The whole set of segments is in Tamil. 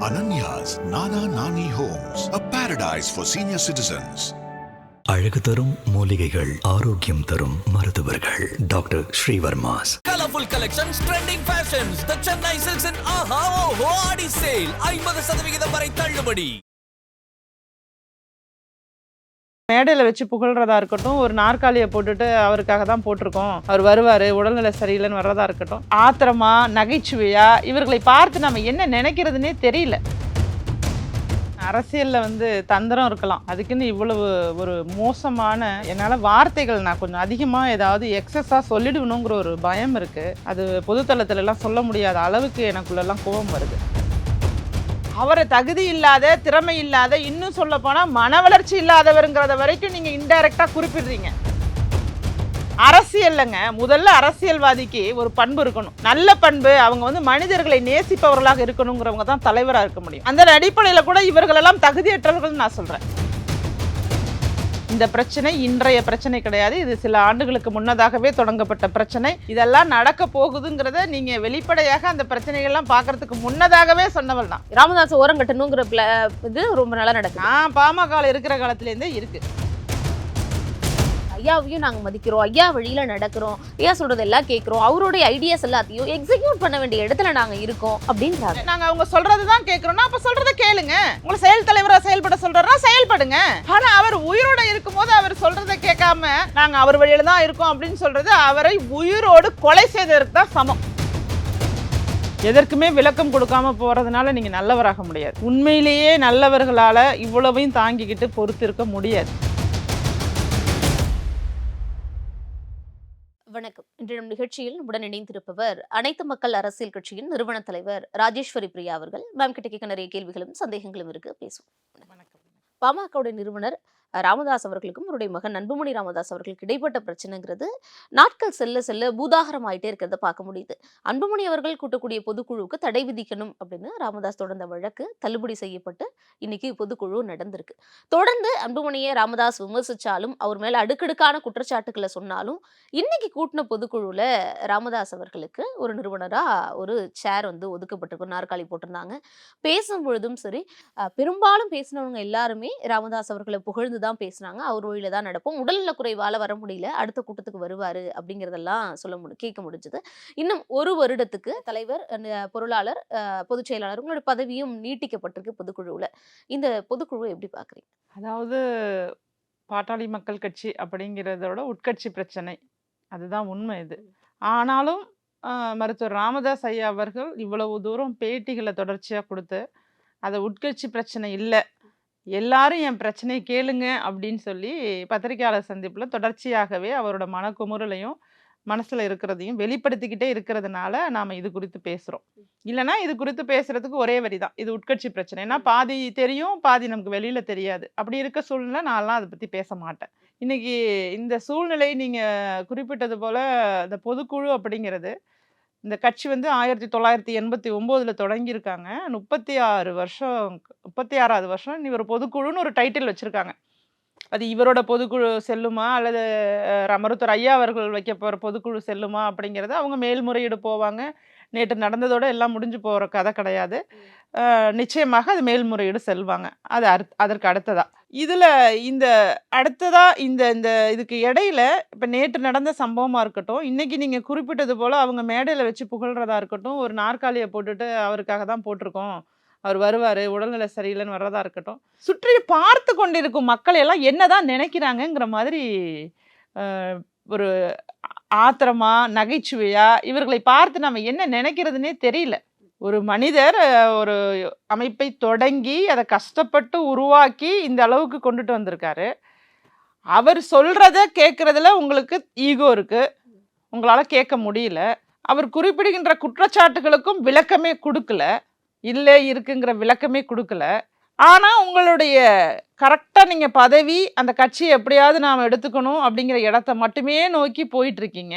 Ananya's Nana Nani Homes, a paradise for senior citizens. அழகு தரும் மூலிகைகள் ஆரோக்கியம் தரும் மருத்துவர்கள் doctor Srivarmas Colorful collections, trending fashions. The Chennai Silks and Aha Oho Adi Sale. ஐம்பது சதவிகிதம் வரை தள்ளுபடி மேடையில் வச்சு புகழ்றதா இருக்கட்டும் ஒரு நாற்காலியை போட்டுட்டு அவருக்காக தான் போட்டிருக்கோம். அவர் வருவார் உடல்நிலை சரியில்லைன்னு வர்றதா இருக்கட்டும். ஆத்திரமா நகைச்சுவையா இவர்களை பார்த்து நம்ம என்ன நினைக்கிறதுனே தெரியல. அரசியலில் வந்து தந்திரம் இருக்கலாம். அதுக்குன்னு இவ்வளவு ஒரு மோசமான என்னால் வார்த்தைகள் நான் கொஞ்சம் அதிகமாக ஏதாவது எக்ஸஸாக சொல்லிடுவணுங்கிற ஒரு பயம் இருக்குது அது பொதுத்தளத்துலலாம் சொல்ல முடியாத அளவுக்கு எனக்குள்ளெல்லாம் கோபம் வருது. அவரை தகுதி இல்லாத திறமை இல்லாத இன்னும் சொல்ல போனால் மன வளர்ச்சி இல்லாதவருங்கிறத வரைக்கும் நீங்கள் இன்டைரக்டாக குறிப்பிடுறீங்க. அரசியல்லங்க முதல்ல அரசியல்வாதிக்கு ஒரு பண்பு இருக்கணும். நல்ல பண்பு அவங்க வந்து மனிதர்களை நேசிப்பவர்களாக இருக்கணுங்கிறவங்க தான் தலைவராக இருக்க முடியும். அந்த அடிப்படையில் கூட இவர்களெல்லாம் தகுதியற்றவர்கள் நான் சொல்கிறேன் இந்த பிரச்சனை இன்றைய பிரச்சனை கிடையாது. இது சில ஆண்டுகளுக்கு முன்னதாகவே தொடங்கப்பட்ட பிரச்சனை. இதெல்லாம் நடக்க போகுதுங்கிறத நீங்க வெளிப்படையாக அந்த பிரச்சனைகள்லாம் பார்க்கறதுக்கு முன்னதாகவே சொன்னவள் தான் ராமதாஸ் ஓரம் கட்டணுங்கிற இது ரொம்ப நல்லா நடக்குது. நான் பாமக இருக்கிற காலத்துலேருந்தே இருக்கு. ஐயாவையும் நாங்க மதிக்கிறோம் ஐயா வழியில நடக்கிறோம் ஐயா சொல்றது எல்லாம் கேட்கிறோம் அவருடைய ஐடியாஸ் எல்லாத்தையும் எக்ஸிக்யூட் பண்ண வேண்டிய இடத்துல நாங்க இருக்கோம் அப்படின்றாங்க. நாங்க அவங்க சொல்றது தான் கேட்கறோம்னா அப்ப சொல்றத கேளுங்க. உங்களை செயல் தலைவரா செயல்பட சொல்றா செயல்படுங்க. ஆனா அவர் உயிரோட இருக்கும்போது அவர் சொல்றத கேட்காம நாங்க அவர் வழியில தான் இருக்கோம் அப்படின்னு சொல்றது அவரை உயிரோடு கொலை செய்ததற்கு தான் சமம். எதற்குமே விளக்கம் கொடுக்காம போறதுனால நீங்க நல்லவராக முடியாது. உண்மையிலேயே நல்லவர்களால இவ்வளவையும் தாங்கிக்கிட்டு பொறுத்து இருக்க முடியாது. வணக்கம் இன்று நம் நிகழ்ச்சியில் நம்முடன் இணைந்திருப்பவர் அனைத்து மக்கள் அரசியல் கட்சியின் நிறுவன தலைவர் ராஜேஸ்வரி பிரியா அவர்கள். மேம் கிட்ட கேட்க நிறைய கேள்விகளும் சந்தேகங்களும் இருக்கு. பேசுவோம். பாமகவுடைய நிறுவனர் ராமதாஸ் அவர்களுக்கும் அவருடைய மகன் அன்புமணி ராமதாஸ் அவர்களுக்கு இடைப்பட்ட பிரச்சனைங்கிறது நாட்கள் செல்ல செல்ல பூதாகரம் ஆயிட்டே இருக்கிறத பார்க்க முடியுது. அன்புமணி அவர்கள் கூட்டக்கூடிய பொதுக்குழுவுக்கு தடை விதிக்கணும் அப்படின்னு ராமதாஸ் தொடர்ந்த வழக்கு தள்ளுபடி செய்யப்பட்டு இன்னைக்கு பொதுக்குழு நடந்திருக்கு. தொடர்ந்து அன்புமணியை ராமதாஸ் விமர்சிச்சாலும் அவர் மேல அடுக்கடுக்கான குற்றச்சாட்டுக்களை சொன்னாலும் இன்னைக்கு கூட்டின பொதுக்குழுவில் ராமதாஸ் அவர்களுக்கு ஒரு நிறுவனரா ஒரு சேர் வந்து ஒதுக்கப்பட்டிருக்கும் நாற்காலி போட்டிருந்தாங்க. பேசும் பொழுதும் சரி பெரும்பாலும் பேசினவங்க எல்லாருமே ராமதாஸ் அவர்களை புகழ்ந்து தான் பேசுனாங்க அவர் வழியில தான் நடப்போம். உடல்நல குறைவால வர முடியல. அடுத்த கூட்டத்துக்கு வருவார் அப்படிங்கிறதெல்லாம் சொல்ல முடி கேட்க முடிஞ்சது. இன்னும் ஒரு வருடத்துக்கு தலைவர் பொருளாளர் பொதுச் செயலாளர் உங்களோட பதவியும் நீட்டிக்கப்பட்டிருக்கு பொதுக்குழுவில். இந்த பொதுக்குழு எப்படி பார்க்குறீங்க? அதாவது பாட்டாளி மக்கள் கட்சி அப்படிங்கிறதோட உட்கட்சி பிரச்சனை. அதுதான் உண்மை இது. ஆனாலும் மருத்துவர் ராமதாஸ் ஐயா அவர்கள் இவ்வளவு தூரம் பேட்டிகளை தொடர்ச்சியாக கொடுத்து அதை உட்கட்சி பிரச்சனை இல்லை எல்லாரும் என் பிரச்சனையை கேளுங்க அப்படின்னு சொல்லி பத்திரிகையாளர் சந்திப்பில் தொடர்ச்சியாகவே அவரோட மனக்குமுறலையும் மனசில் இருக்கிறதையும் வெளிப்படுத்திக்கிட்டே இருக்கிறதுனால நாம் இது குறித்து பேசுகிறோம் இல்லைன்னா இது குறித்து பேசுகிறதுக்கு ஒரே வரி தான் இது உட்கட்சி பிரச்சனை. ஏன்னா பாதி தெரியும் பாதி நமக்கு வெளியில் தெரியாது. அப்படி இருக்க சூழ்நிலை நான்லாம் அதை பற்றி பேச மாட்டேன். இன்றைக்கி இந்த சூழ்நிலை நீங்கள் குறிப்பிட்டது போல் இந்த பொதுக்குழு அப்படிங்கிறது இந்த கட்சி வந்து ஆயிரத்தி தொள்ளாயிரத்தி எண்பத்தி ஒம்போதில் தொடங்கியிருக்காங்க. முப்பத்தி ஆறு வருஷம் முப்பத்தி ஆறாவது வருஷம் இவர் ஒரு பொதுக்குழுன்னு ஒரு டைட்டில் வச்சுருக்காங்க. அது இவரோட பொதுக்குழு செல்லுமா? அல்லது அஹ், மருத்துவர் ஐயா அவர்கள் வைக்க போகிற பொதுக்குழு செல்லுமா? அப்படிங்கிறது அவங்க மேல்முறையீடு போவாங்க. நேற்று நடந்ததோட எல்லாம் முடிஞ்சு போகிற கதை கிடையாது. நிச்சயமாக அது மேல்முறையீடு செல்வாங்க. அது அடுத் அதற்கு அடுத்ததா. இதில் இந்த அடுத்ததா இந்த இந்த இதுக்கு இடையில இப்போ நேற்று நடந்த சம்பவமாக இருக்கட்டும் இன்னைக்கு நீங்கள் குறிப்பிட்டது போல் அவங்க மேடையில் வச்சு புகழ்றதா இருக்கட்டும் ஒரு நாற்காலியை போட்டுட்டு அவருக்காக தான் போட்டிருக்கோம். அவர் வருவார் உடல்நிலை சரியில்லைன்னு வர்றதா இருக்கட்டும். சுற்றி பார்த்து கொண்டிருக்கும் மக்கள் எல்லாம் என்னதான் நினைக்கிறாங்கங்கிற மாதிரி ஒரு ஆத்திரமா நகைச்சுவையா இவர்களை பார்த்து நம்ம என்ன நினைக்கிறதுனே தெரியல. ஒரு மனிதர் ஒரு அமைப்பை தொடங்கி அதை கஷ்டப்பட்டு உருவாக்கி இந்த அளவுக்கு கொண்டுட்டு வந்திருக்காரு. அவர் சொல்கிறத கேட்குறதுல உங்களுக்கு ஈகோ இருக்குது உங்களால் கேட்க முடியல. அவர் குறிப்பிடுகின்ற குற்றச்சாட்டுகளுக்கும் விளக்கமே கொடுக்கல. இல்லை இருக்குங்கிற விளக்கமே கொடுக்கல. ஆனால் உங்களுடைய கரெக்டாக நீங்கள் பதவி அந்த கட்சியை எப்படியாவது நாம் எடுத்துக்கணும் அப்படிங்கிற இடத்த மட்டுமே நோக்கி போயிட்டுருக்கீங்க.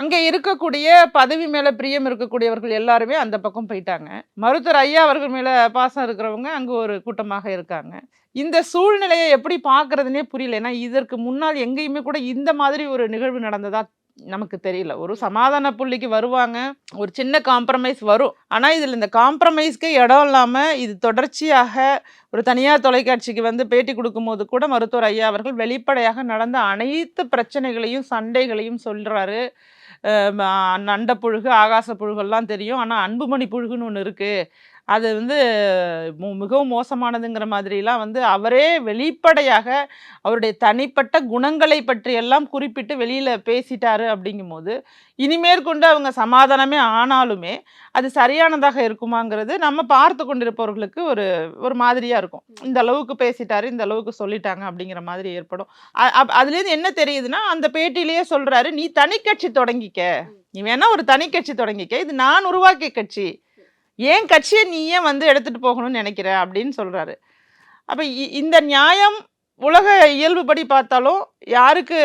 அங்கே இருக்கக்கூடிய பதவி மேலே பிரியம் இருக்கக்கூடியவர்கள் எல்லாருமே அந்த பக்கம் போயிட்டாங்க. மருத்துவர் ஐயா அவர்கள் மேலே பாசம் இருக்கிறவங்க அங்கே ஒரு கூட்டமாக இருக்காங்க. இந்த சூழ்நிலையை எப்படி பார்க்குறதுனே புரியல. ஏன்னா இதற்கு முன்னால் எங்கேயுமே கூட இந்த மாதிரி ஒரு நிகழ்வு நடந்ததாக நமக்கு தெரியல. ஒரு சமாதான புள்ளிக்கு வருவாங்க. ஒரு சின்ன காம்ப்ரமைஸ் வரும். ஆனால் இதில் இந்த காம்ப்ரமைஸ்க்கு இடம் இல்லாமல் இது தொடர்ச்சியாக ஒரு தனியார் தொலைக்காட்சிக்கு வந்து பேட்டி கொடுக்கும்போது கூட மருத்துவர் ஐயா அவர்கள் வெளிப்படையாக நடந்த அனைத்து பிரச்சனைகளையும் சண்டைகளையும் சொல்கிறாரு நண்ட புழுகு ஆகாச புழுகெல்லாம் தெரியும். ஆனால் அன்புமணி புழுகுன்னு ஒன்று இருக்குது அது வந்து மிகவும் மோசமானதுங்கிற மாதிரிலாம் வந்து அவரே வெளிப்படையாக அவருடைய தனிப்பட்ட குணங்களை பற்றி எல்லாம் குறிப்பிட்டு வெளியில் பேசிட்டாரு அப்படிங்கும்போது இனிமேற்கொண்டு அவங்க சமாதானமே ஆனாலுமே அது சரியானதாக இருக்குமாங்கிறது நம்ம பார்த்து கொண்டிருப்பவர்களுக்கு ஒரு ஒரு மாதிரியாக இருக்கும். இந்த அளவுக்கு பேசிட்டாரு இந்த அளவுக்கு சொல்லிட்டாங்க அப்படிங்கிற மாதிரி ஏற்படும். அதுலேருந்து என்ன தெரியுதுன்னா அந்த பேட்டியிலேயே சொல்கிறாரு நீ தனி கட்சி தொடங்கிக்க நீ வேணா ஒரு தனி கட்சி தொடங்கிக்க. இது நான் உருவாக்கிய கட்சி. ஏன் கட்சியை நீ ஏன் வந்து எடுத்துகிட்டு போகணும்னு நினைக்கிற? அப்படின்னு சொல்கிறாரு அப்போ இந்த நியாயம் உலக இயல்புபடி பார்த்தாலும் யாருக்கு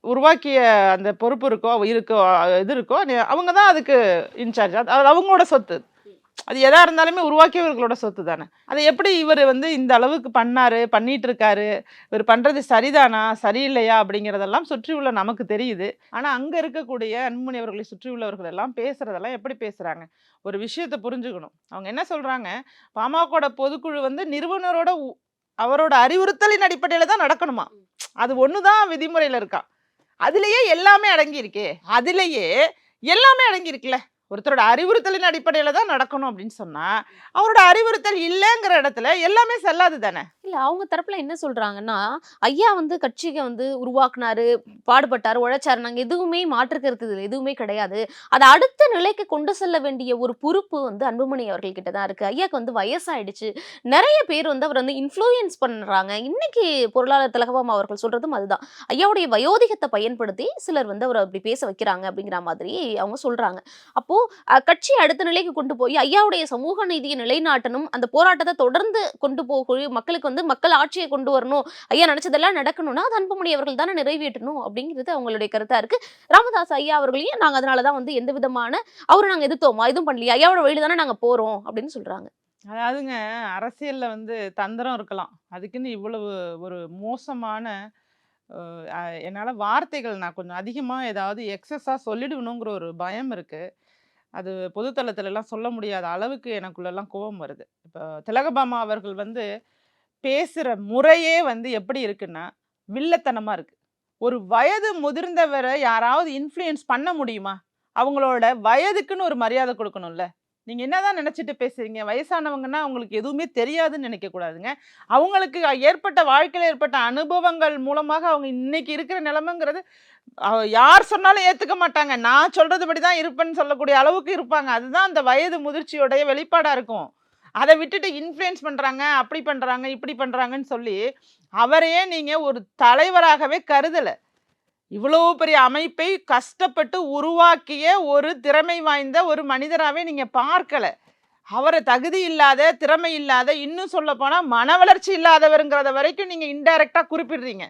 உருவாக்கிய அந்த பொறுப்பு இருக்கோ இருக்கோ இது இருக்கோ அவங்க தான் அதுக்கு இன்சார்ஜ் அது அவங்களோட சொத்து. அது எதா இருந்தாலுமே உருவாக்கியவர்களோட சொத்து தானே அதை எப்படி இவர் வந்து இந்த அளவுக்கு பண்ணாரு பண்ணிட்டு இருக்காரு இவர் பண்றது சரிதானா சரியில்லையா அப்படிங்கிறதெல்லாம் சுற்றியுள்ள நமக்கு தெரியுது. ஆனா அங்க இருக்கக்கூடிய அன்புமணி அவர்களை சுற்றியுள்ளவர்கள் எல்லாம் பேசுறதெல்லாம் எப்படி பேசுறாங்க? ஒரு விஷயத்தை புரிஞ்சுக்கணும். அவங்க என்ன சொல்றாங்க? பாமகோட பொதுக்குழு வந்து நிறுவனரோட உ- அவரோட அறிவுறுத்தலின் அடிப்படையில் தான் நடக்கணுமா? அது ஒன்று தான் விதிமுறையில் இருக்கா. அதுலேயே எல்லாமே அடங்கியிருக்கே. அதுலேயே எல்லாமே அடங்கியிருக்குல்ல. ஒருத்தரோட அறிவுறுத்தலின் அடிப்படையில் தான் நடக்கணும் அப்படின்னு சொன்னால் அவரோட அறிவுறுத்தல் இல்லைங்கிற இடத்துல எல்லாமே செல்லாது தானே? இல்லை அவங்க தரப்பில் என்ன சொல்கிறாங்கன்னா ஐயா வந்து கட்சிக்கு வந்து உருவாக்குனாரு பாடுபட்டார் உழைச்சார் நாங்கள் எதுவுமே மாற்றுக்கு இருக்குது எதுவுமே கிடையாது. அதை அடுத்த நிலைக்கு கொண்டு செல்ல வேண்டிய ஒரு பொறுப்பு வந்து அன்புமணி அவர்கள்கிட்ட தான் இருக்குது ஐயாவுக்கு வந்து வயசாயிடுச்சு. நிறைய பேர் வந்து அவர் வந்து இன்ஃப்ளூயன்ஸ் பண்ணுறாங்க இன்னைக்கு பொருளாளர் திலகபாமா அவர்கள் சொல்கிறதும் அதுதான். ஐயாவுடைய வயோதிகத்தை பயன்படுத்தி சிலர் வந்து அவர் அப்படி பேச வைக்கிறாங்க அப்படிங்கிற மாதிரி அவங்க சொல்கிறாங்க அப்போ அப்போ கட்சி அடுத்த நிலைக்கு கொண்டு போய் ஐயாவுடைய சமூக நீதியை நிலைநாட்டணும் அந்த போராட்டத்தை தொடர்ந்து கொண்டு போக மக்களுக்கு வந்து மக்கள் ஆட்சியை கொண்டு வரணும் ஐயா நினைச்சதெல்லாம் நடக்கணும்னா அது அன்புமணி அவர்கள் தானே நிறைவேற்றணும் அப்படிங்கிறது அவங்களுடைய கருத்தா இருக்கு. ராமதாஸ் ஐயா அவர்களையும் நாங்க அதனாலதான் வந்து எந்த விதமான அவரை நாங்க எதிர்த்தோமா? எதுவும் பண்ணலையா? ஐயாவோட வழியில தானே நாங்க போறோம் அப்படின்னு சொல்றாங்க. அதாவதுங்க அரசியல்ல வந்து தந்திரம் இருக்கலாம். அதுக்குன்னு இவ்வளவு ஒரு மோசமான என்னால் வார்த்தைகள் நான் கொஞ்சம் அதிகமாக ஏதாவது எக்ஸஸாக சொல்லிடுவணுங்கிற ஒரு பயம் இருக்குது அது பொதுத்தளத்துலலாம் சொல்ல முடியாத அளவுக்கு எனக்குள்ளெல்லாம் கோபம் வருது. இப்போ திலகபாமா அவர்கள் வந்து பேசுகிற முறையே வந்து எப்படி இருக்குன்னா வில்லத்தனமாக இருக்குது ஒரு வயது முதிர்ந்தவரை யாராவது இன்ஃப்ளூயன்ஸ் பண்ண முடியுமா? அவங்களோட வயதுக்குன்னு ஒரு மரியாதை கொடுக்கணும்ல. நீங்கள் என்னதான் நினச்சிட்டு பேசுகிறீங்க வயசானவங்கன்னா அவங்களுக்கு எதுவுமே தெரியாதுன்னு நினைக்கக்கூடாதுங்க அவங்களுக்கு ஏற்பட்ட வாழ்க்கையில் ஏற்பட்ட அனுபவங்கள் மூலமாக அவங்க இன்னைக்கு இருக்கிற நிலைமைங்கிறது அவ- யார் சொன்னாலும் ஏற்றுக்க மாட்டாங்க. நான் சொல்கிறதுபடி தான் இருப்பேன்னு சொல்லக்கூடிய அளவுக்கு இருப்பாங்க. அதுதான் அந்த வயது முதிர்ச்சியோடைய வெளிப்பாடாக இருக்கும். அதை விட்டுட்டு இன்ஃப்ளூயன்ஸ் பண்ணுறாங்க அப்படி பண்ணுறாங்க இப்படி பண்ணுறாங்கன்னு சொல்லி அவரையே நீங்கள் ஒரு தலைவராகவே கருதலை. இவ்வளவு பெரிய அமைப்பை கஷ்டப்பட்டு உருவாக்கிய ஒரு திறமை வாய்ந்த ஒரு மனிதராகவே நீங்கள் பார்க்கல. அவரை தகுதி இல்லாத திறமை இல்லாத இன்னும் சொல்ல போனால் மன வளர்ச்சி இல்லாதவருங்கிறத வரைக்கும் நீங்கள் இன்டைரக்டாக குறிப்பிடுறீங்க.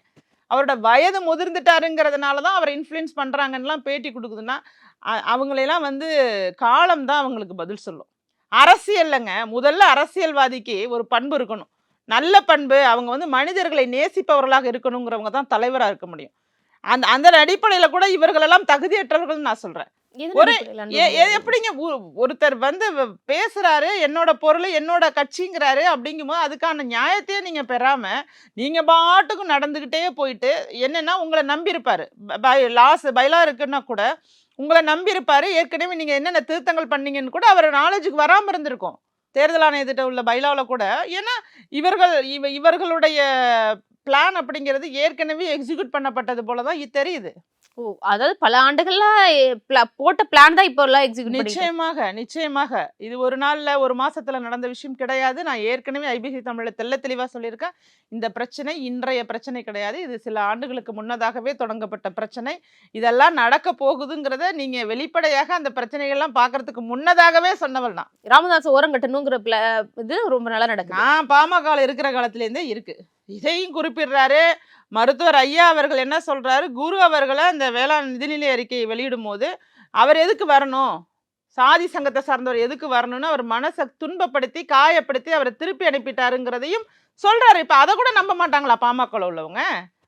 அவரோட வயது முதிர்ந்துட்டாருங்கிறதுனால தான் அவரை இன்ஃப்ளூயன்ஸ் பண்ணுறாங்கன்னெலாம் பேட்டி கொடுக்குதுன்னா அவங்களெல்லாம் அவங்களையெல்லாம் வந்து காலம் தான் அவங்களுக்கு பதில் சொல்லும். அரசியல்லங்க முதல்ல அரசியல்வாதிக்கு ஒரு பண்பு இருக்கணும். நல்ல பண்பு அவங்க வந்து மனிதர்களை நேசிப்பவர்களாக இருக்கணுங்கிறவங்க தான் தலைவராக இருக்க முடியும். அந்த அந்த அடிப்படையில் கூட இவர்களெல்லாம் தகுதியற்றவர்கள் நான் சொல்றேன். எதன் ஒரு-? எப்படிங்க ஒருத்தர் வந்து பேசுறாரு என்னோட பொருள் என்னோட கட்சிங்கிறாரு அப்படிங்கும்போது அதுக்கான நியாயத்தையே நீங்க பெறாம நீங்க பாட்டுக்கும் நடந்துகிட்டே போயிட்டு என்னன்னா உங்களை நம்பியிருப்பாரு. லாஸ் பைலா இருக்குன்னா கூட உங்களை நம்பியிருப்பாரு. ஏற்கனவே நீங்க என்னென்ன திருத்தங்கள் பண்ணீங்கன்னு கூட அவர் நாலேஜுக்கு வராம இருந்திருக்கும். தேர்தல் ஆணையத்திட்ட உள்ள பைலாவில் கூட ஏன்னா இவர்கள் இவ இவர்களுடைய பிளான் அப்படிங்கிறது ஏற்கனவே எக்ஸிக்யூட் பண்ணப்பட்டது போல தான் இது தெரியுது. ஓ அதாவது பல ஆண்டுகளா எ, pla- போட்ட பிளான் தான் இப்போ எல்லாம் எக்ஸிக்யூட் நிச்சயமாக நிச்சயமாக. இது ஒரு நாள்ல ஒரு மாசத்துல நடந்த விஷயம் கிடையாது. நான் ஏற்கனவே ஐபிசி தமிழ்ல தெள்ள தெளிவா சொல்லியிருக்கேன். இந்த பிரச்சனை இன்றைய பிரச்சனை கிடையாது. இது சில ஆண்டுகளுக்கு முன்னதாகவே தொடங்கப்பட்ட பிரச்சனை. இதெல்லாம் நடக்க போகுதுங்கிறத நீங்க வெளிப்படையாக அந்த பிரச்சனைகள்லாம் பார்க்கறதுக்கு முன்னதாகவே சொன்னவள் நான். ராமதாஸ் ஓரம் கட்டணுங்கிற pla- இது ரொம்ப நல்லா நடக்குது. நான் பாமக இருக்கிற காலத்துல இருந்தே இருக்கு. இதையும் குறிப்பிடுறாரு. மருத்துவர் ஐயா அவர்கள் என்ன சொல்கிறாரு குரு அவர்களை அந்த வேளாண் நிதிநிலை அறிக்கையை வெளியிடும் போது அவர் எதுக்கு வரணும்? சாதி சங்கத்தை சார்ந்தவர் எதுக்கு வரணும்னு அவர் மனசை துன்பப்படுத்தி காயப்படுத்தி அவரை திருப்பி அனுப்பிட்டாருங்கிறதையும் சொல்கிறாரு இப்போ அதை கூட நம்ப மாட்டாங்களா பாமகவில் உள்ளவங்க?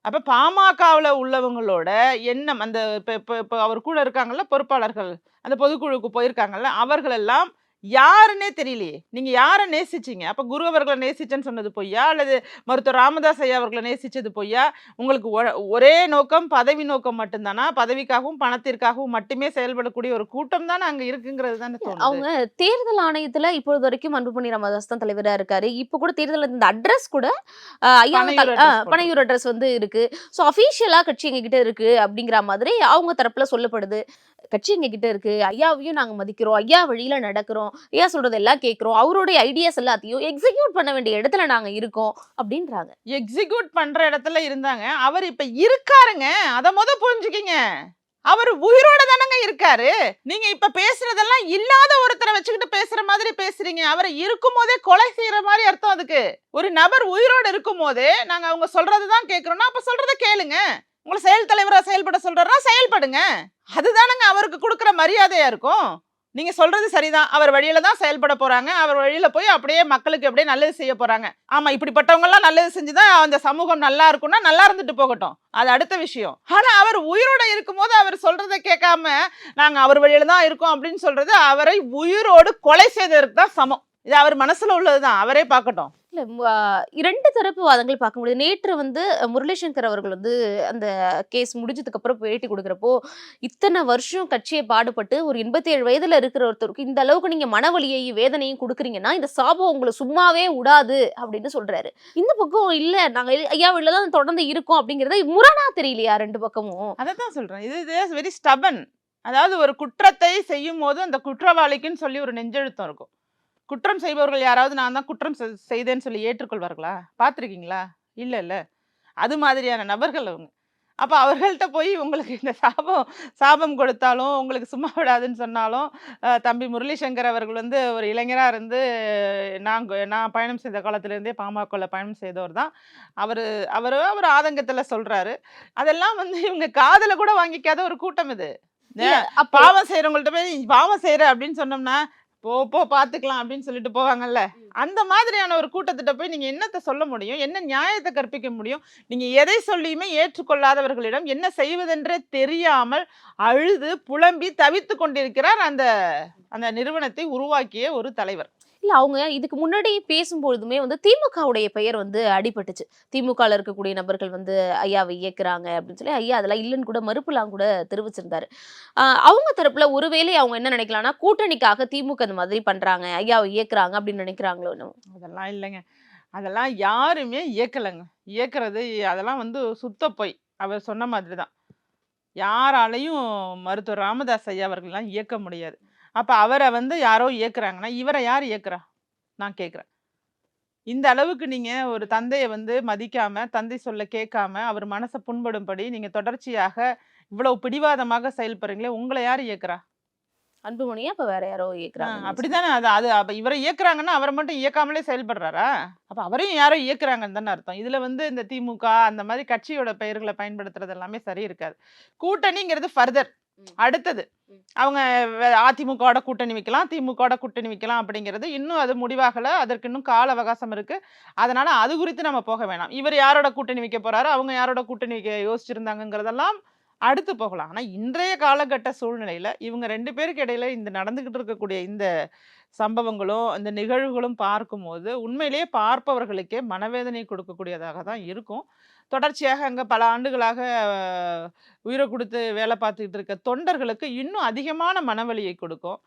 அப்போ பாமகவில் உள்ளவங்களோட எண்ணம் அந்த இப்போ இப்போ இப்போ அவர் கூட இருக்காங்கள்ல பொறுப்பாளர்கள் அந்த பொதுக்குழுவுக்கு போயிருக்காங்கல்ல அவர்களெல்லாம் யாருன்னே தெரியலையே. நீங்க யாரை நேசிச்சீங்க? அப்ப குரு அவர்களை நேசிச்சேன்னு சொன்னது பொய்யா? அல்லது மருத்துவர் ராமதாஸ் ஐயா அவர்களை நேசிச்சது பொய்யா? உங்களுக்கு ஒரே நோக்கம் பதவி நோக்கம் மட்டும்தானா? பதவிக்காகவும் பணத்திற்காகவும் மட்டுமே செயல்படக்கூடிய ஒரு கூட்டம் தானே அங்க இருக்குங்கிறது தானே அவங்க தேர்தல் ஆணையத்துல இப்பொழுது வரைக்கும் அன்புமணி ராமதாஸ் தான் தலைவரா இருக்காரு. இப்போ கூட தேர்தல் இந்த அட்ரஸ் கூட ஐயா பனையூர் அட்ரஸ் வந்து இருக்கு. ஸோ அஃபீஷியலா கட்சி எங்க கிட்ட இருக்கு அப்படிங்கிற மாதிரி அவங்க தரப்புல சொல்லப்படுது. கட்சி எங்ககிட்ட இருக்கு. ஐயாவையும் நாங்கள் மதிக்கிறோம். ஐயா வழியில் நடக்கிறோம். ஐயா சொல்றது எல்லாம் கேட்குறோம் அவருடைய ஐடியாஸ் எல்லாத்தையும் எக்ஸிக்யூட் பண்ண வேண்டிய இடத்துல நாங்கள் இருக்கோம் அப்படின்றாங்க. எக்ஸிக்யூட் பண்ற இடத்துல இருந்தாங்க. அவர் இப்ப இருக்காருங்க. அதை மொதல் புரிஞ்சுக்கிங்க. அவர் உயிரோட தானங்க இருக்காரு. நீங்க இப்ப பேசுறதெல்லாம் இல்லாத ஒருத்தரை வச்சுக்கிட்டு பேசுற மாதிரி பேசுறீங்க. அவரை இருக்கும் போதே கொலை செய்யற மாதிரி அர்த்தம் அதுக்கு. ஒரு நபர் உயிரோடு இருக்கும் போதே நாங்க அவங்க சொல்றதுதான் கேக்குறோம்னா அப்ப சொல்றத கேளுங்க. உங்களை செயல் தலைவரா செயல்பட சொல்றா செயல்படுங்க. அதுதானங்க அவருக்கு கொடுக்குற மரியாதையாக இருக்கும். நீங்கள் சொல்கிறது சரிதான். அவர் வழியில் தான் செயல்பட போகிறாங்க அவர் வழியில் போய் அப்படியே மக்களுக்கு அப்படியே நல்லது செய்ய போகிறாங்க ஆமாம் இப்படிப்பட்டவங்க நல்லது செஞ்சு தான் அந்த சமூகம் நல்லா இருக்கும்னா நல்லா இருந்துட்டு போகட்டும். அது அடுத்த விஷயம். ஆனால் அவர் உயிரோட இருக்கும்போது அவர் சொல்கிறத கேட்காம நாங்கள் அவர் வழியில் தான் இருக்கோம் அப்படின்னு சொல்கிறது அவரை உயிரோடு கொலை செய்ததற்கு தான் சமம். இது அவர் மனசில் உள்ளது தான் அவரே பார்க்கட்டும். இல்லை இரண்டு தரப்பு வாதங்கள் பார்க்க முடியுது. நேற்று வந்து முரளிசங்கர் அவர்கள் வந்து அந்த கேஸ் முடிஞ்சதுக்கு அப்புறம் பேட்டி கொடுக்குறப்போ இத்தனை வருஷம் கட்சியை பாடுபட்டு ஒரு எண்பத்தி ஏழு வயதுல இருக்கிற ஒருத்தருக்கு இந்த அளவுக்கு நீங்க மனவலியையும் வேதனையும் கொடுக்குறீங்கன்னா இந்த சாபம் உங்களை சும்மாவே விடாது அப்படின்னு சொல்றாரு. இந்த பக்கம் இல்ல நாங்க ஐயா வழியில தான் தொடர்ந்து இருக்கோம் அப்படிங்கறத முரணா தெரியலையா ரெண்டு பக்கமும்? அதை தான் சொல்றேன். இது இது வெரி ஸ்டபன் அதாவது ஒரு குற்றத்தை செய்யும் போது அந்த குற்றவாளிக்குன்னு சொல்லி ஒரு நெஞ்செழுத்தம் இருக்கும். குற்றம் செய்பவர்கள் யாராவது நான் தான் குற்றம் செய்தேன்னு சொல்லி ஏற்றுக்கொள்வார்களா? பார்த்துருக்கீங்களா? இல்லை இல்லை. அது மாதிரியான நபர்கள் அவங்க. அப்போ அவர்கள்ட்ட போய் உங்களுக்கு இந்த சாபம் சாபம் கொடுத்தாலும் உங்களுக்கு சும்மா விடாதுன்னு சொன்னாலும் தம்பி முரளிசங்கர் அவர்கள் வந்து ஒரு இளைஞராக இருந்து நான் நான் பயணம் செய்த காலத்திலேருந்தே பாமகவில் பயணம் செய்தவர் தான். அவர் அவர் அவர் ஆதங்கத்தில் சொல்கிறாரு அதெல்லாம் வந்து இவங்க காதுல கூட வாங்கிக்காத ஒரு கூட்டம் இது. பாவம் செய்யறவங்கள்ட்ட போய் "நீ பாவம் செய்யற அப்படின்னு சொன்னோம்னா போ போ பாத்துக்கலாம் அப்படின்னு சொல்லிட்டு போவாங்கல்ல. அந்த மாதிரியான ஒரு கூட்டத்திட்ட போய் நீங்க என்னத்த சொல்ல முடியும்? என்ன நியாயத்தை கற்பிக்க முடியும்? நீங்க எதை சொல்லியுமே ஏற்றுக்கொள்ளாதவர்களிடம் என்ன செய்வதென்றே தெரியாமல் அழுது புலம்பி தவித்து கொண்டிருக்கிறார் அந்த அந்த நிறுவனத்தை உருவாக்கிய ஒரு தலைவர். இல்லை அவங்க இதுக்கு முன்னாடி பேசும்பொழுதுமே வந்து திமுகவுடைய பெயர் வந்து அடிபட்டுச்சு. திமுகவில் இருக்கக்கூடிய நபர்கள் வந்து ஐயாவை இயக்குறாங்க அப்படின்னு சொல்லி ஐயா அதெல்லாம் இல்லைன்னு கூட மறுப்புலாம் கூட தெரிவிச்சிருந்தாரு. ஆஹ் அவங்க தரப்புல ஒருவேளை அவங்க என்ன நினைக்கலாம்னா கூட்டணிக்காக திமுக இந்த மாதிரி பண்றாங்க ஐயாவை இயக்குறாங்க அப்படின்னு நினைக்கிறாங்களோ அதெல்லாம் இல்லைங்க. அதெல்லாம் யாருமே இயக்கலைங்க. இயக்குறது அதெல்லாம் வந்து சுத்த பொய். அவர் சொன்ன மாதிரி தான் யாராலையும் மருத்துவர் ராமதாஸ் ஐயா அவர்கள்லாம் இயக்க முடியாது. அப்போ அவரை வந்து யாரோ இயக்குறாங்கன்னா இவரை யார் இயக்குறா? நான் கேட்குறேன் இந்த அளவுக்கு நீங்கள் ஒரு தந்தையை வந்து மதிக்காம தந்தை சொல்ல கேட்காம அவர் மனசை புண்படும்படி நீங்கள் தொடர்ச்சியாக இவ்வளவு பிடிவாதமாக செயல்படுறீங்களே உங்களை யார் இயக்குறா? அன்புமணியா அப்ப வேற யாரோ இயக்குறாங்க அப்படிதானே அது அது அப்ப இவரை இயக்குறாங்கன்னா அவரை மட்டும் இயக்காமலே செயல்படுறாரா? அப்ப அவரையும் யாரோ இயக்குறாங்கன்னு தானே அர்த்தம். இதுல வந்து இந்த திமுக அந்த மாதிரி கட்சியோட பெயர்களை பயன்படுத்துறது எல்லாமே சரி இருக்காது. கூட்டணிங்கிறது ஃபர்தர். அடுத்தது. அவங்க அதிமுகவோட கூட்டணி வைக்கலாம் திமுகவோட கூட்டணி வைக்கலாம் அப்படிங்கிறது இன்னும் அது முடிவாகல அதற்கு இன்னும் கால அவகாசம் இருக்கு. அதனால அது குறித்து நம்ம போக வேணாம். இவர் யாரோட கூட்டணி வைக்க போறாரு அவங்க யாரோட கூட்டணி வைக்க யோசிச்சிருந்தாங்கங்கிறதெல்லாம் அடுத்து போகலாம். ஆனால் இன்றைய காலகட்ட சூழ்நிலையில் இவங்க ரெண்டு பேருக்கு இடையில இந்த நடந்துக்கிட்டு இருக்கக்கூடிய இந்த சம்பவங்களும் இந்த நிகழ்வுகளும் பார்க்கும்போது உண்மையிலேயே பார்ப்பவர்களுக்கே மனவேதனை கொடுக்கக்கூடியதாக தான் இருக்கும். தொடர்ச்சியாக அங்கே பல ஆண்டுகளாக உயிரை கொடுத்து வேலை பார்த்துக்கிட்டு இருக்க தொண்டர்களுக்கு இன்னும் அதிகமான மனவலியை கொடுக்கும்.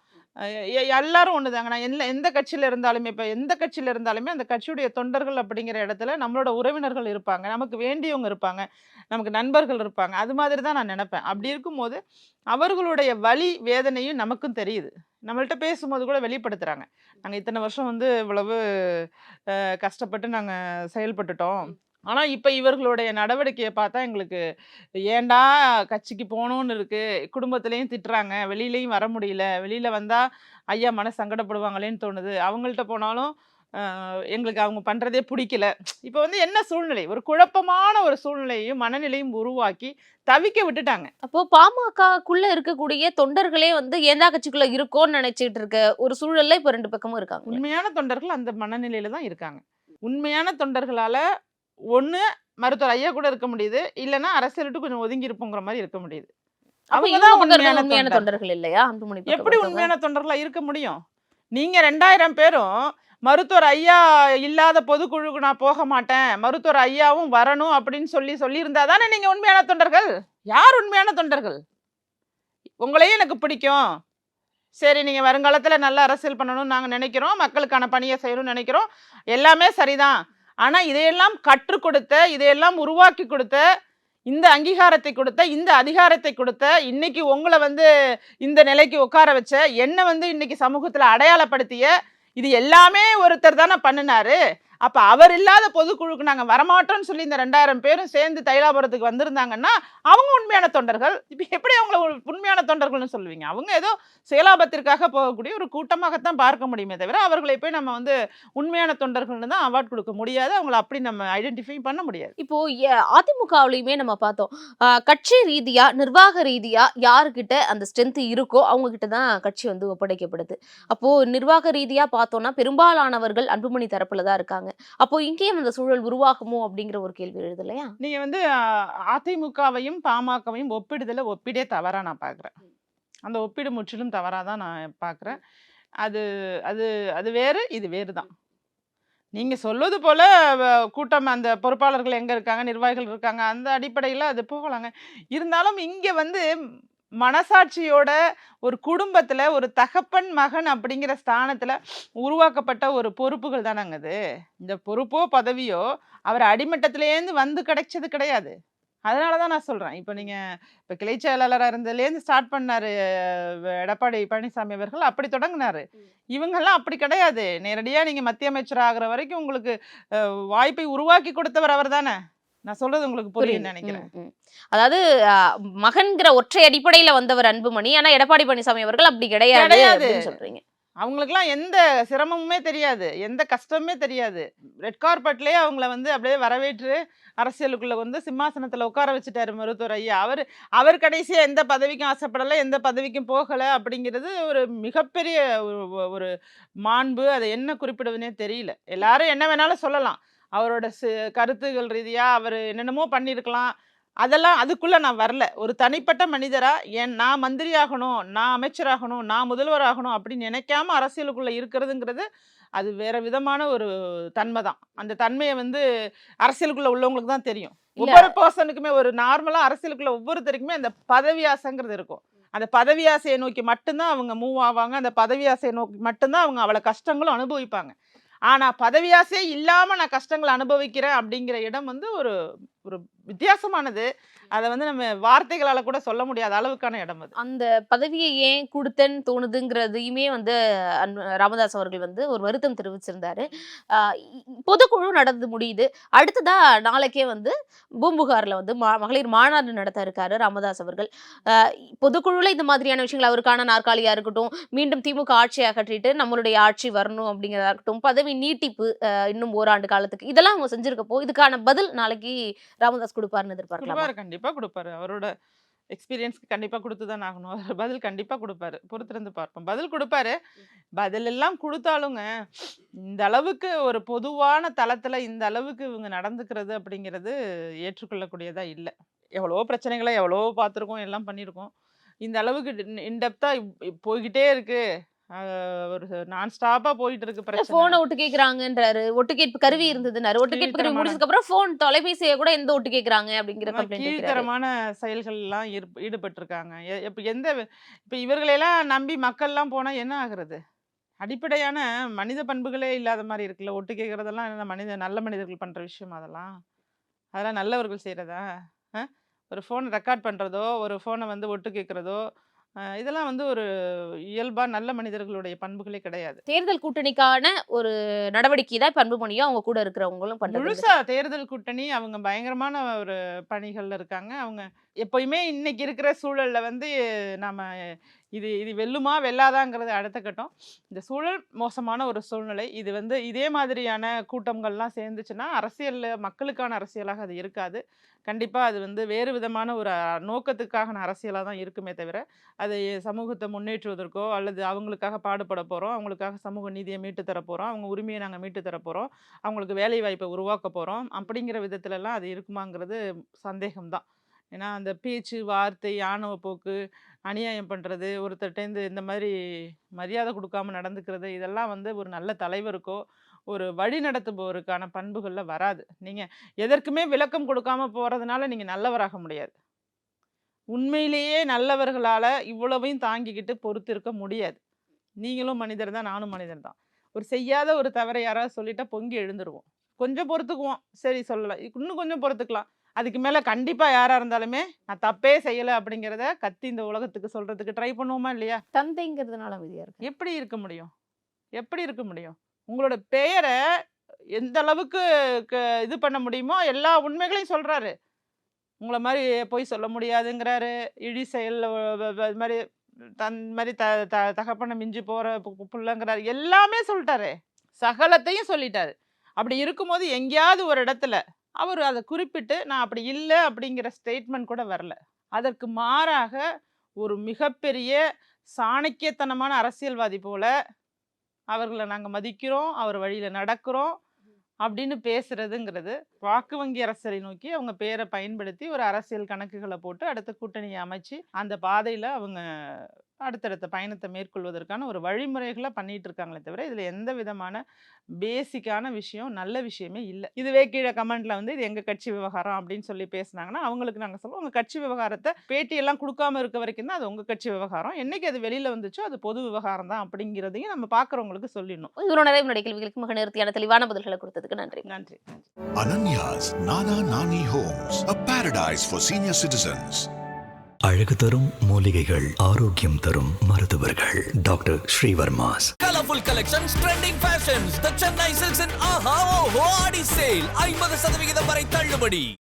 எல்லாரும் ஒன்று தாங்க நான் எந்த எந்த கட்சியில் இருந்தாலுமே இப்போ எந்த கட்சியில் இருந்தாலுமே அந்த கட்சியுடைய தொண்டர்கள் அப்படிங்கிற இடத்துல நம்மளோட உறவினர்கள் இருப்பாங்க. நமக்கு வேண்டியவங்க இருப்பாங்க. நமக்கு நண்பர்கள் இருப்பாங்க. அது மாதிரி தான் நான் நினப்பேன். அப்படி இருக்கும்போது அவர்களுடைய வழி வேதனையும் நமக்கும் தெரியுது. நம்மள்ட்ட பேசும்போது கூட வெளிப்படுத்துகிறாங்க நாங்கள் இத்தனை வருஷம் வந்து இவ்வளவு கஷ்டப்பட்டு நாங்கள் செயல்பட்டுட்டோம். ஆனால் இப்போ இவர்களுடைய நடவடிக்கையை பார்த்தா எங்களுக்கு ஏன்டா கட்சிக்கு போகணும்னு இருக்கு. குடும்பத்துலேயும் திட்டுறாங்க. வெளியிலையும் வர முடியல. வெளியில் வந்தால் ஐயா மன சங்கடப்படுவாங்களேன்னு தோணுது. அவங்கள்ட்ட போனாலும் எங்களுக்கு அவங்க பண்ணுறதே பிடிக்கல. இப்போ வந்து என்ன சூழ்நிலை? ஒரு குழப்பமான ஒரு சூழ்நிலையும் மனநிலையும் உருவாக்கி தவிக்க விட்டுட்டாங்க. அப்போ பாமகக்குள்ள இருக்கக்கூடிய தொண்டர்களே வந்து ஏந்தா கட்சிக்குள்ள இருக்கோம்னு நினைச்சிட்டு இருக்க ஒரு சூழல்ல இப்ப ரெண்டு பக்கமும் இருக்காங்க உண்மையான தொண்டர்கள் அந்த மனநிலையில தான் இருக்காங்க. உண்மையான தொண்டர்களால ஒன்று மருத்துவர் ஐயா கூட இருக்க முடியுது. இல்லைன்னா அரசியல் விட்டு கொஞ்சம் ஒதுங்கி இருப்போங்கிற மாதிரி இருக்க முடியுது. உண்மையான உண்மையான தொண்டர். தொண்டர்கள் இல்லையா? அன்புமணி எப்படி? உண்மையான தொண்டர்களா இருக்க முடியும்? நீங்க ரெண்டாயிரம் பேரும் மருத்துவர் ஐயா இல்லாத பொதுக்குழுக்கு நான் போக மாட்டேன். மருத்துவர் ஐயாவும் வரணும் அப்படின்னு சொல்லி சொல்லியிருந்தா தானே நீங்க உண்மையான தொண்டர்கள்? யார் உண்மையான தொண்டர்கள்? உங்களையும் எனக்கு பிடிக்கும். சரி நீங்க வருங்காலத்துல நல்ல அரசியல் பண்ணணும்னு நாங்க நினைக்கிறோம். மக்களுக்கான பணியை செய்யணும்னு நினைக்கிறோம். எல்லாமே சரிதான். ஆனால் இதையெல்லாம் கற்றுக் கொடுத்த இதையெல்லாம் உருவாக்கி கொடுத்த இந்த அங்கீகாரத்தை கொடுத்த இந்த அதிகாரத்தை கொடுத்த இன்னைக்கு உங்களை வந்து இந்த நிலைக்கு உட்கார வச்ச என்னை வந்து இன்னைக்கு சமூகத்தில் அடையாளப்படுத்திய இது எல்லாமே ஒருத்தர் தானே பண்ணினாரு. அப்போ அவர் இல்லாத பொதுக்குழுக்கு நாங்கள் வரமாட்டோம்னு சொல்லி இந்த ரெண்டாயிரம் பேரும் சேர்ந்து தைலாபுரத்துக்கு வந்திருந்தாங்கன்னா அவங்க உண்மையான தொண்டர்கள். இப்போ எப்படி அவங்கள உண்மையான தொண்டர்கள்னு சொல்லுவீங்க? அவங்க ஏதோ செயலாபத்திற்காக போகக்கூடிய ஒரு கூட்டமாகத்தான் பார்க்க முடியுமே தவிர அவர்களை போய் நம்ம வந்து உண்மையான தொண்டர்கள்னு தான் அவார்ட் கொடுக்க முடியாது. அவங்கள அப்படி நம்ம ஐடென்டிஃபை பண்ண முடியாது. இப்போ அதிமுகவுலையுமே நம்ம பார்த்தோம். கட்சி ரீதியா நிர்வாக ரீதியா யாருக்கிட்ட அந்த ஸ்ட்ரென்த் இருக்கோ அவங்க கிட்ட தான் கட்சி வந்து ஒப்படைக்கப்படுது. அப்போ நிர்வாக ரீதியா பார்த்தோம்னா பெரும்பாலானவர்கள் அன்புமணி தரப்புல தான் இருக்காங்க. அப்போ இங்கேயும் அந்த சூழல் உருவாகுமோ அப்படிங்கிற ஒரு கேள்வி எழுது இல்லையா? நீங்க வந்து அதிமுகவையும் பாமகவையும் ஒப்பிடுதல ஒப்பிடே தவறா நான் பார்க்குறேன் அந்த ஒப்பீடு முற்றிலும் தவறாக தான் நான் பார்க்குறேன் அது அது அது வேறு இது வேறு தான். நீங்க சொல்வது போல கூட்டம் அந்த பொறுப்பாளர்கள் எங்க இருக்காங்க நிர்வாகிகள் இருக்காங்க அந்த அடிப்படையில் அது போகலாங்க. இருந்தாலும் இங்க வந்து மனசாட்சியோட ஒரு குடும்பத்துல ஒரு தகப்பன் மகன் அப்படிங்கிற ஸ்தானத்துல உருவாக்கப்பட்ட ஒரு பொறுப்புகள் தானங்க அது. இந்த பொறுப்போ பதவியோ அவர் அடிமட்டத்திலேருந்து வந்து கிடைச்சது கிடையாது. அதனால தான் நான் சொல்றேன். இப்போ நீங்க இப்போ கிளை செயலாளராக இருந்ததுலேருந்து ஸ்டார்ட் பண்ணாரு எடப்பாடி பழனிசாமி அவர்கள். அப்படி தொடங்கினாரு. இவங்கெல்லாம் அப்படி கிடையாது. நேரடியாக நீங்க மத்திய அமைச்சர் ஆகுற வரைக்கும் உங்களுக்கு வாய்ப்பை உருவாக்கி கொடுத்தவர் அவர் தானே. நான் சொல்றது உங்களுக்கு புரியும். நினைக்கிறேன். அதாவது மகன்கிற ஒற்றை அடிப்படையில வந்தவர் அன்புமணி. ஆனா எடப்பாடி பழனிசாமி அவர்கள் அப்படி கிடையாது சொல்றீங்க. அவங்களுக்குலாம் எந்த சிரமமுமே தெரியாது. எந்த கஷ்டமுமே தெரியாது. ரெட் கார்பெட்லேயே அவங்கள வந்து அப்படியே வரவேற்று அரசியலுக்குள்ள வந்து சிம்மாசனத்துல உட்கார வச்சுட்டாரு மருத்துவர் ஐயா. அவர் அவர் கடைசியா எந்த பதவிக்கும் ஆசைப்படலை எந்த பதவிக்கும் போகலை அப்படிங்கிறது ஒரு மிகப்பெரிய ஒரு- ஒரு மாண்பு. அதை என்ன குறிப்பிடுவதுனே தெரியல. எல்லாரும் என்ன வேணாலும் சொல்லலாம். அவரோட சி- கருத்துகள் ரீதியா அவர் என்னென்னமோ பண்ணியிருக்கலாம். அதெல்லாம் அதுக்குள்ள நான் வரல. ஒரு தனிப்பட்ட மனிதரா ஏன் நான் மந்திரி ஆகணும் நான் அமைச்சராகணும் நான் முதல்வர் ஆகணும் அப்படின்னு நினைக்காம அரசியலுக்குள்ள இருக்கிறதுங்கிறது அது வேற விதமான ஒரு தன்மை தான். அந்த தன்மையை வந்து அரசியலுக்குள்ள உள்ளவங்களுக்கு தான் தெரியும். ஒவ்வொரு பர்சனுக்குமே ஒரு நார்மலா அரசியலுக்குள்ள ஒவ்வொருத்தருக்குமே அந்த பதவி ஆசைங்கிறது இருக்கும். அந்த பதவி ஆசையை நோக்கி மட்டும்தான் அவங்க மூவ் ஆவாங்க. அந்த பதவி ஆசையை நோக்கி மட்டும்தான் அவங்க அவளை கஷ்டங்களும் அனுபவிப்பாங்க. ஆனா பதவி ஆசையே இல்லாம நான் கஷ்டங்களை அனுபவிக்கிறேன் அப்படிங்கிற இடம் வந்து ஒரு ஒரு வித்தியாசமானது. அதை வந்து நம்ம வார்த்தைகளால கூட சொல்ல முடியாத அளவுக்கான இடம் அது. அந்த பதவியை ஏன் கொடுத்தேன்னு தோணுதுங்கிறதையுமே வந்து அன்பு- ராமதாஸ் அவர்கள் வந்து ஒரு வருத்தம் தெரிவிச்சிருந்தாரு. பொதுக்குழு நடந்து முடியுது. அடுத்ததா நாளைக்கே வந்து பூம்புகார்ல வந்து மகளிர் மாநாடு நடத்த இருக்காரு ராமதாஸ் அவர்கள். ஆஹ் பொதுக்குழுல இந்த மாதிரியான விஷயங்கள் அவருக்கான நாற்காலியா இருக்கட்டும் மீண்டும் திமுக ஆட்சியை அகற்றிட்டு நம்மளுடைய ஆட்சி வரணும் அப்படிங்கிறதா இருக்கட்டும் பதவி நீட்டிப்பு ஆஹ் இன்னும் ஓராண்டு காலத்துக்கு. இதெல்லாம் அவங்க செஞ்சிருக்கப்போ இதுக்கான பதில் நாளைக்கு ராமதாஸ் கொடுப்பாருன்னு எதிர்பார்க்கலாம்? கண்டிப்பா கொடுப்பாரு. அவரோட எக்ஸ்பீரியன்ஸ்க்கு கண்டிப்பா கொடுத்து தான் ஆகணும். அவர் பதில் கண்டிப்பா கொடுப்பாரு. பொறுத்திருந்து பார்ப்போம். பதில் கொடுப்பாரு. பதில் எல்லாம் கொடுத்தாலுங்க இந்த அளவுக்கு ஒரு பொதுவான தளத்துல இந்த அளவுக்கு இவங்க நடந்துக்கிறது அப்படிங்கிறது ஏற்றுக்கொள்ளக்கூடியதா இல்லை. எவ்வளவோ பிரச்சனைகளை எவ்வளவோ பார்த்துருக்கோம் எல்லாம் பண்ணியிருக்கோம் இந்த அளவுக்கு இன்டெப்தா போய்கிட்டே இருக்கு. அஹ் ஒரு நான் ஸ்டாப்பா போயிட்டு இருக்கு பிரச்சனை. போனை ஒட்டு கேக்குறாங்கன்றாரு. ஒட்டு கேட்பு கருவி இருந்ததுனாரு ஒட்டு கேட்பு கருவி முடிச்சதுக்கு அப்புறம் போன் தொலைபேசியை கூட எந்த ஒட்டு கேக்குறாங்க அப்படிங்கிற கீழ்த்தரமான செயல்கள் எல்லாம் ஈடுபட்டிருக்காங்க. எ- இப்ப எந்த இப்ப இவர்களெல்லாம் நம்பி மக்கள்லாம் போனா என்ன ஆகுறது? அடிப்படையான மனித பண்புகளே இல்லாத மாதிரி இருக்குல்ல. ஒட்டு கேட்கறதெல்லாம் மனித நல்ல மனிதர்கள் பண்ற விஷயம் அதெல்லாம். அதெல்லாம் நல்லவர்கள் செய்யறதா? ஒரு ஃபோன் ரெக்கார்ட் பண்றதோ ஒரு ஃபோனை வந்து ஒட்டு கேட்கறதோ இதெல்லாம் வந்து ஒரு இயல்பா நல்ல மனிதர்களுடைய பண்புகளே கிடையாது. தேர்தல் கூட்டணிக்கான ஒரு நடவடிக்கை தான் இப்ப அன்புமணியும் அவங்க கூட இருக்கிறவங்களும் முழுசா தேர்தல் கூட்டணி அவங்க பயங்கரமான ஒரு பணிகள்ல இருக்காங்க. அவங்க எப்பயுமே இன்னைக்கு இருக்கிற சூழல்ல வந்து நாம இது இது வெல்லுமா வெல்லாதாங்கிறது அடுத்த கட்டம். இந்த சூழல் மோசமான ஒரு சூழ்நிலை. இது வந்து இதே மாதிரியான கூட்டங்கள்லாம் சேர்ந்துச்சுன்னா அரசியலில் மக்களுக்கான அரசியலாக அது இருக்காது. கண்டிப்பாக அது வந்து வேறு விதமான ஒரு நோக்கத்துக்கான அரசியலாக தான் இருக்குமே தவிர அது சமூகத்தை முன்னேற்றுவதற்கோ அல்லது அவங்களுக்காக பாடுபட போகிறோம் அவங்களுக்காக சமூக நீதியை மீட்டு தர போகிறோம் அவங்க உரிமையை நாங்கள் மீட்டு தர போகிறோம் அவங்களுக்கு வேலை வாய்ப்பை உருவாக்க போகிறோம் அப்படிங்கிற விதத்துலலாம் அது இருக்குமாங்கிறது சந்தேகம்தான். ஏன்னா அந்த பேச்சு வார்த்தை ஆணவ போக்கு அநியாயம் பண்ணுறது ஒருத்தட்டேந்து இந்த மாதிரி மரியாதை கொடுக்காம நடந்துக்கிறது இதெல்லாம் வந்து ஒரு நல்ல தலைவருக்கோ ஒரு வழி நடத்துபவருக்கான பண்புகளில் வராது. நீங்கள் எதற்குமே விளக்கம் கொடுக்காம போகிறதுனால நீங்கள் நல்லவராக முடியாது. உண்மையிலேயே நல்லவர்களால் இவ்வளவையும் தாங்கிக்கிட்டு பொறுத்து இருக்க முடியாது. நீங்களும் மனிதர் தான் நானும் மனிதர் தான். ஒரு செய்யாத ஒரு தவறை யாராவது சொல்லிட்டா பொங்கி எழுந்துருவோம். கொஞ்சம் பொறுத்துக்குவோம். சரி சொல்லலாம். இன்னும் கொஞ்சம் பொறுத்துக்கலாம். அதுக்கு மேலே கண்டிப்பாக யாராக இருந்தாலுமே நான் தப்பே செய்யலை அப்படிங்கிறத கத்தி இந்த உலகத்துக்கு சொல்கிறதுக்கு ட்ரை பண்ணுவோமா இல்லையா? தந்தைங்கிறதுனால அமைதியா இருக்கு எப்படி இருக்க முடியும்? எப்படி இருக்க முடியும்? உங்களோட பெயரை எந்த அளவுக்கு க- இது பண்ண முடியுமோ எல்லா உண்மைகளையும் சொல்றாரு. உங்களை மாதிரி பொய் சொல்ல முடியாதுங்கிறாரு. இழி செயல் இது மாதிரி தன் மாதிரி த த தகப்பனை மிஞ்சி போகிற புள்ளங்கிறாரு. எல்லாமே சொல்லிட்டாரு. சகலத்தையும் சொல்லிட்டாரு. அப்படி இருக்கும்போது எங்கேயாவது ஒரு இடத்துல அவர் அதை குறிப்பிட்டு நான் அப்படி இல்லை அப்படிங்கிற ஸ்டேட்மெண்ட் கூட வரல. அதற்கு மாறாக ஒரு மிகப்பெரிய சாணக்கியத்தனமான அரசியல்வாதி போல அவர்களை நாங்கள் மதிக்கிறோம் அவர் வழியில் நடக்கிறோம் அப்படின்னு பேசுறதுங்கிறது வாக்கு வங்கி அரசரை நோக்கி அவங்க பேரை பயன்படுத்தி ஒரு அரசியல் கணக்குகளை போட்டு அடுத்த கூட்டணியை அமைச்சு அந்த பாதையில் அவங்க அடுத்தடுத்த பயணத்தை மேற்கொள்வதற்கான ஒரு வழிமுறைகளை பண்ணிட்டு இருக்காங்களே தவிர இதில் எந்த விதமான பேசிக்கான விஷயம் நல்ல விஷயமே இல்லை. இதுவே கீழே கமெண்ட்ல வந்து இது எங்கள் கட்சி விவகாரம் அப்படின்னு சொல்லி பேசுனாங்கன்னா அவங்களுக்கு நாங்கள் சொல்லுவோம் உங்கள் கட்சி விவகாரத்தை பேட்டியெல்லாம் கொடுக்காம இருக்க வரைக்கும் தான் அது உங்கள் கட்சி விவகாரம். என்னைக்கு அது வெளியில் வந்துச்சோ அது பொது விவகாரம் தான் அப்படிங்கிறதையும் நம்ம பார்க்குறவங்களுக்கு சொல்லிடணும். நேரம் என்னுடைய கேள்விகளுக்கு மிக நேர்த்தியான தெளிவான பதில்களை கொடுத்ததுக்கு நன்றி. நன்றி நன்றி. Ananya's Nana Nani Homes, a paradise for senior citizens. அழகு தரும் மூலிகைகள் ஆரோக்கியம் தரும் மருத்துவர்கள். Doctor Srivarmas. Colourful collection trending fashions the Chennai silks ஆஹா ஓஹோ ஆடி சேல் ஐம்பது சதவிகிதம் வரை தள்ளுபடி.